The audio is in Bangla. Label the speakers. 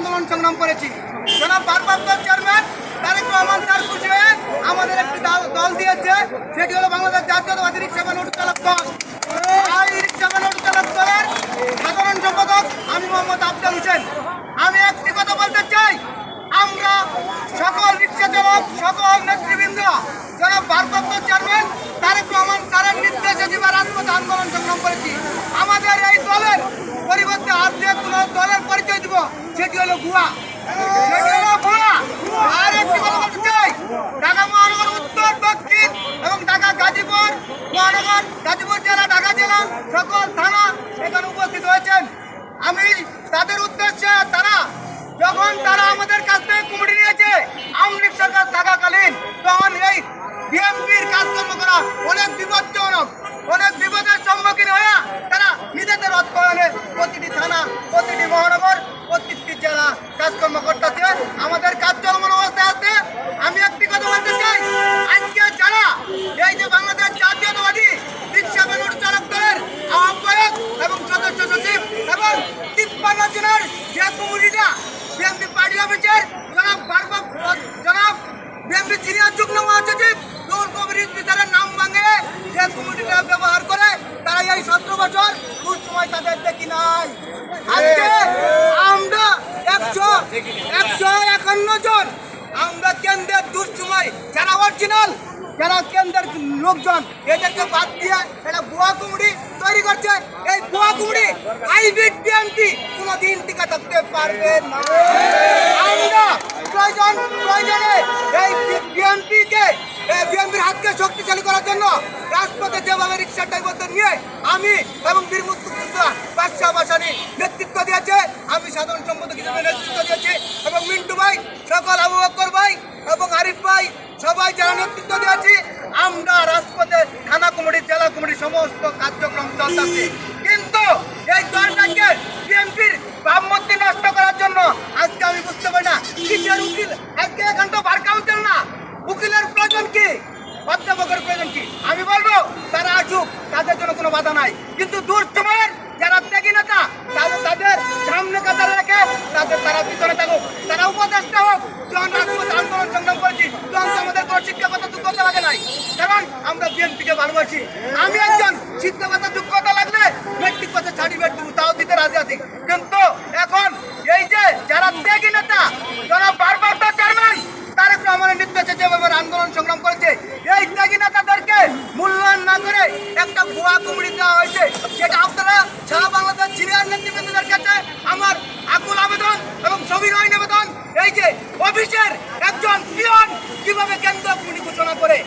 Speaker 1: আন্দোলন সংগ্রাম করেছি। জনাব ভারপ্রাপ্ত চেয়ারম্যান তারেক রহমান স্যার খুশি হয়ে আমাদের একটি দল- দিয়েছে, সেটি হলো বাংলাদেশ জাতীয়তাবাদী রিক্সা বা নোট চালক দল এই রিক্সা বা নোট চালক দলের সাধারণ সম্পাদক আমি মোহাম্মদ আফজাল হোসেন আমি একটি কথা বলতে চাই আমরা সকল রিক্সা চালক সকল নেতৃবৃন্দ যারা ভারপ্রাপ্ত চেয়ারম্যান তারেক রহমান স্যারের নির্দেশে যেবা রাজপথে আন্দোলন সংগ্রাম করেছি আমাদের এই দলের পরিবর্তে আর যে কোনো দলের পরিচয় দিব সেটি থানা এখানে উপস্থিত হয়েছেন। আমি তাদের উদ্দেশ্যে তারা যখন তারা আমাদের কাছ থেকে কুমিটি নিয়েছে থাকাকালীন, তখন এই কাজকর্ম করা অনেক ব্যবহার করে তারা এই একশো একান্ন জন, আমরা কেন্দ্রের দুঃসময় যারা অরিজিনাল যারা কেন্দ্রের লোকজন, এদেরকে বাদ দিয়ে এটা বুয়া কুমড়ি তৈরি করছে, এই বুয়া কুমড়ি হাইব্রিড বিএনপি কোনোদিন টিকা থাকতে পারবে না। প্রয়োজন, প্রয়োজনে এই বিএনপিকে বিএনপির হাতকে শক্তিশালী করার জন্য রাজপথে যেভাবে রিক্সা ড্রাইভারদের নিয়ে আমি এবং বীর মুক্তিযোদ্ধা বাদশাহ বাসানি নেতৃত্ব দিয়েছে, আমি সাধারণ সম্পাদক হিসেবে নেতৃত্ব দিয়েছি এবং মিন্টু ভাই, সকল আবু বকর ভাই এবং আরিফ ভাই, সবাই যারা নেতৃত্ব দিয়েছি, আমরা রাজপথে থানা কমিটি, জেলা কমিটি, সমস্ত কার্যক্রম চলতেছে কিন্তু এই দলটাকে বিএনপির ভাবমূর্তি নষ্ট করার জন্য আজকে আমি বুঝতে পারি না কিসের উকিল আজকে এখান তো বার কাউন্সিল না উকিলের প্রয়োজন কি অধ্যাপকের প্রয়োজন কি আমি বলব তারা আসুক তাদের জন্য কোনো বাধা নাই। কিন্তু দূর সময়ের যারা ত্যাগী নেতা, তাদের তাদের সামনে কাতারে রেখে তাদের তারা পিছনে থাকুক। তারা উপদেষ্টা হোক আন্দোলন সংগ্রাম করেছি আমাদের কোনো শিক্ষাগত যোগ্যতা লাগে নাই। কারণ আমরা বিএনপিকে ভালোবাসি। আমি একজন শিক্ষাগত যোগ্যতা লাগলে মেট্রিক পাশে সার্টিফিকেট দিব, তাও দিতে রাজি আছি। কিন্তু এখন এই যে যারা ত্যাগী নেতা, যারা বারবার তো চেয়ারম্যান তারেক রহমানের নির্দেশে যেভাবে আন্দোলন সংগ্রাম করেছে এই ত্যাগী নেতাদেরকে মূল্যায়ন না করে একটা ভুয়া কুমড়ি দেওয়া হয়েছে। সেটা আপনারা সারা বাংলাদেশ সিনিয়র নেতৃবৃন্দদের কাছে আমার আকুল আবেদন এবং সবিনয় নিবেদন। এই যে অফিসের একজন পিয়ন কীভাবে কেন্দ্র ঘোষণা করে